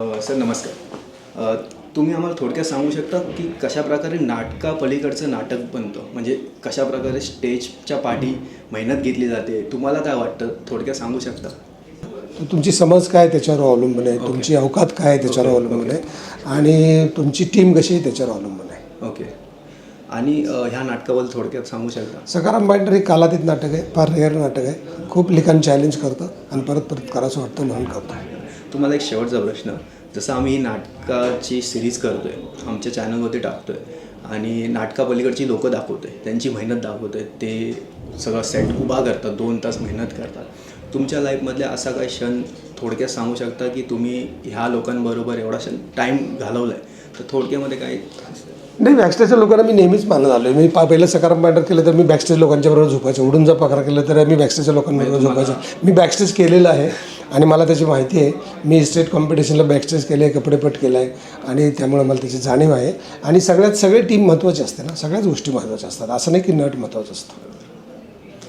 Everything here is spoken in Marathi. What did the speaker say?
सर नमस्कार. तुम्ही आम्हाला थोडक्यात सांगू शकता की कशा प्रकारे नाटका पलीकडचं नाटक बनतं? म्हणजे कशा प्रकारे स्टेजच्या पाठी मेहनत घेतली जाते? तुम्हाला काय वाटतं? थोडक्यात सांगू शकता? तुमची समज काय त्याच्यावर अवलंबून आहे? तुमची अवकात काय आहे त्याच्यावर अवलंबून आहे? आणि तुमची टीम कशी आहे त्याच्यावर अवलंबून आहे? ओके. आणि ह्या नाटकाबद्दल थोडक्यात सांगू शकता? सकाराम बाइंडर हे कालातीत नाटक आहे फार रेअर नाटक आहे. खूप लिखाण चॅलेंज करतं आणि परत परत करावंसं वाटतं म्हणून करतो तुम्हाला एक शेवटचा प्रश्न. जसं आम्ही ही नाटकाची सिरीज करतोय आमच्या चॅनलवरती टाकतोय आणि नाटका पलीकडची लोकं दाखवतोय त्यांची मेहनत दाखवतोय ते सगळं सेट उभा करतात दोन तास मेहनत करतात. तुमच्या लाईफमधल्या असा काही क्षण थोडक्यात सांगू शकता की तुम्ही ह्या लोकांबरोबर एवढा क्षण टाईम घालवला आहे तर थोडक्यामध्ये काय नाही बॅकस्टेजच्या लोकांना मी नेहमीच मानत आलो मी पा पहिलं सकाराम बाइंडर केलं तर मी बॅकस्टेज लोकांच्या बरोबर झोपायचो. उडून जर पकार केलं तर मी बॅकस्टेजच्या लोकांबरोबर झोपायचो. मी बॅकस्टेज केलेलं आहे. आणि मला त्याची माहिती आहे. मी स्टेट कॉम्पिटिशनला बॅकस्टेज केलं आहे कपडेपट केला आहे आणि त्यामुळे मला त्याची जाणीव आहे. आणि सगळ्यात सगळे टीम महत्त्वाची असते ना. सगळ्याच गोष्टी महत्त्वाच्या असतात. असं नाही की नट महत्त्वाचं असतं.